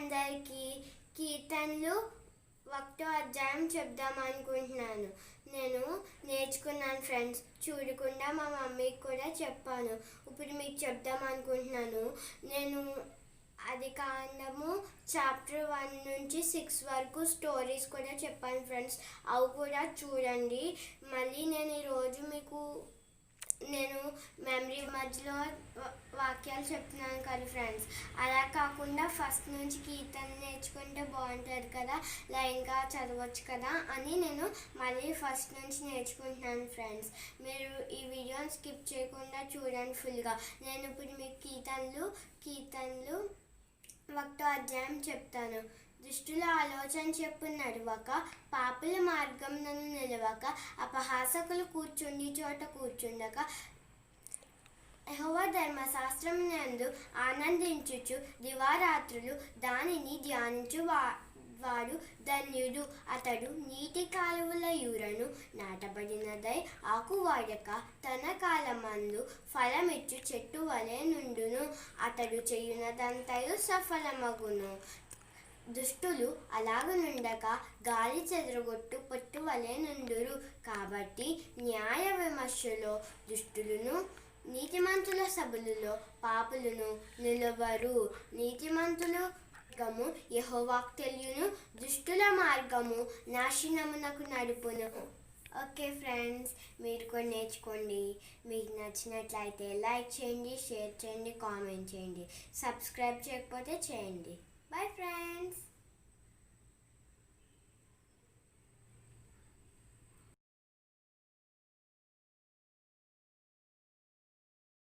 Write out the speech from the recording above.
అందరికీ కీర్తనలు ఒకటో అధ్యాయం చెప్దాం అనుకుంటున్నాను. నేను నేర్చుకున్నాను ఫ్రెండ్స్ చూడకుండా మా మమ్మీకి కూడా చెప్పాను. ఇప్పుడు మీకు చెప్దాం అనుకుంటున్నాను. నేను అది కాండము చాప్టర్ వన్ నుంచి సిక్స్ వరకు స్టోరీస్ కూడా చెప్పాను ఫ్రెండ్స్. అవి కూడా చూడండి. మళ్ళీ నేను ఈరోజు మీకు నేను మెమరీ మధ్యలో వాక్యాలు చెప్తున్నాను కదా ఫ్రెండ్స్. అలా కాకుండా ఫస్ట్ నుంచి కీర్తన నేర్చుకుంటే బాగుంటుంది కదా లైన్గా చదవచ్చు కదా అని నేను మళ్ళీ ఫస్ట్ నుంచి నేర్చుకుంటున్నాను ఫ్రెండ్స్. మీరు ఈ వీడియోని స్కిప్ చేయకుండా చూడండి ఫుల్గా. నేను ఇప్పుడు మీకు కీర్తనలు కీర్తనలు ఒకటో అధ్యాయం చెప్తాను. దుష్టుల ఆలోచన చెప్పు నడవక పాపుల మార్గం నన్ను నిలవక అపహాసకులు కూర్చుండి చోట కూర్చుండక యెహోవా ధర్మశాస్త్రం నందు ఆనందించుచు దివారాత్రులు దానిని ధ్యానించు వా వాడు ధన్యుడు. అతడు నీటి కాలువల యూరను నాటబడినదై ఆకు వాడక తన కాలమందు ఫలమిచ్చు చెట్టు వలె నుండును. అతడు చేయునదంతయు సఫలమగును. దుష్టులు అలాగనుండక గాలి చెదరగొట్టు పొట్టు వలె నుండురు. కాబట్టి న్యాయ విమర్శలో దుష్టులను నీతిమంతుల సభలలో పాపులను నిలవరు. నీతిమంతులు మార్గము యహోవాక్ తెలియను. దుష్టుల మార్గము నాశనమునకు నడుపును. ఓకే ఫ్రెండ్స్ మీరు కూడా నేర్చుకోండి. మీకు నచ్చినట్లయితే లైక్ చేయండి షేర్ చేయండి కామెంట్ చేయండి. సబ్స్క్రైబ్ చేయకపోతే చేయండి. Bye friends.